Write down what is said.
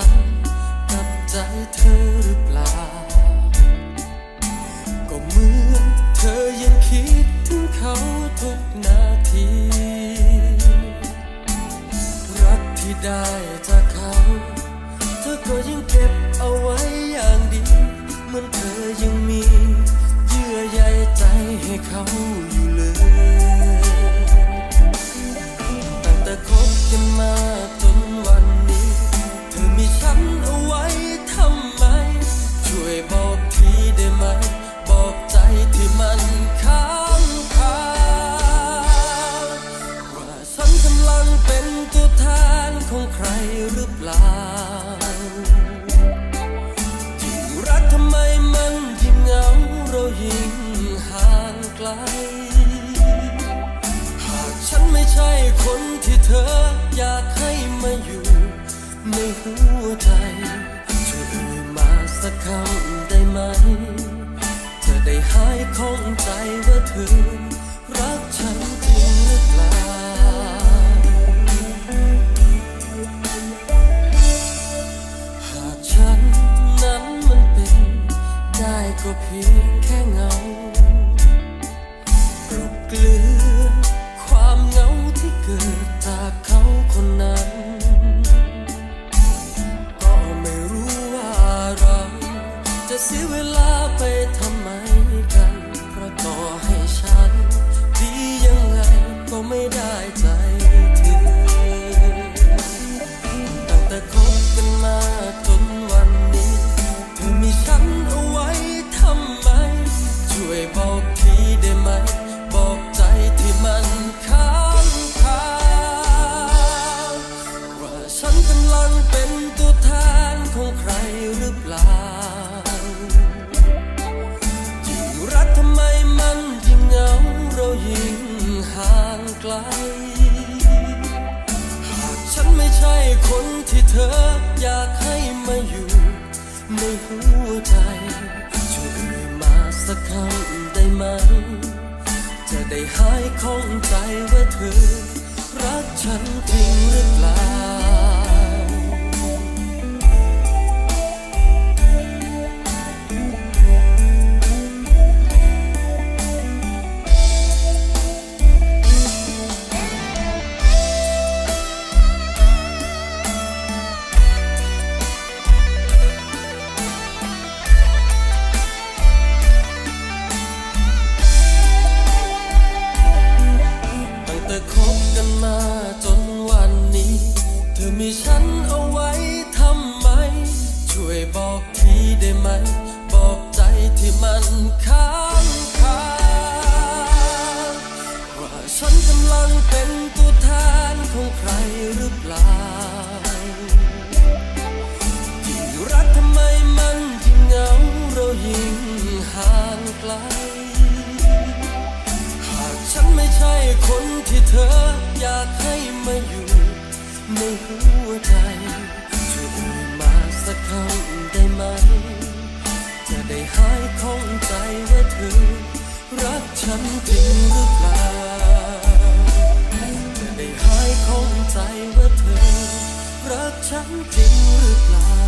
ันกับใจเธอหรือเปล่า ก็เหมือนเธอยังคิดถึงเขาทุกนาที รักที่ได้ เป็นตัวแทนของใครหรือเปล่ายิ่งรักทำไมมันยิ่งเหงาเรายิ่งห่างไกล หากฉันไม่ใช่คนที่เธออยากให้มาอยู่ในหัวใจช่วยเอ่ยมาสักคำได้ไหม จะได้หายข้องใจว่าเธอ ก็เพียงแค่เงา กลบเกลื่อนความเหงาที่เกิดจากเขาคนนั้น ก็ไม่รู้ว่าเราจะเสียเวลาไปทำไมกัน เพราะต่อให้ฉัน ดียังไงก็ไม่ได้ใจ คนที่เธออยากให้มาอยู่ในหัวใจช่วยมาสักคำได้ไหม จะได้หายข้องใจว่าเธอ รักฉันจริงหรือเปล่า ได้ไหม บอกใจที่มันค้างคาว่าฉันกำลังเป็นตัวแทนของใครหรือเปล่ายิ่รักทำไมมันยิ่งเหงาเรายิ่งห่างไกล หากฉันไม่ใช่คนที่เธออยากให้มาอยู่ในหัวใจ ฉันจริงหรือเปล่า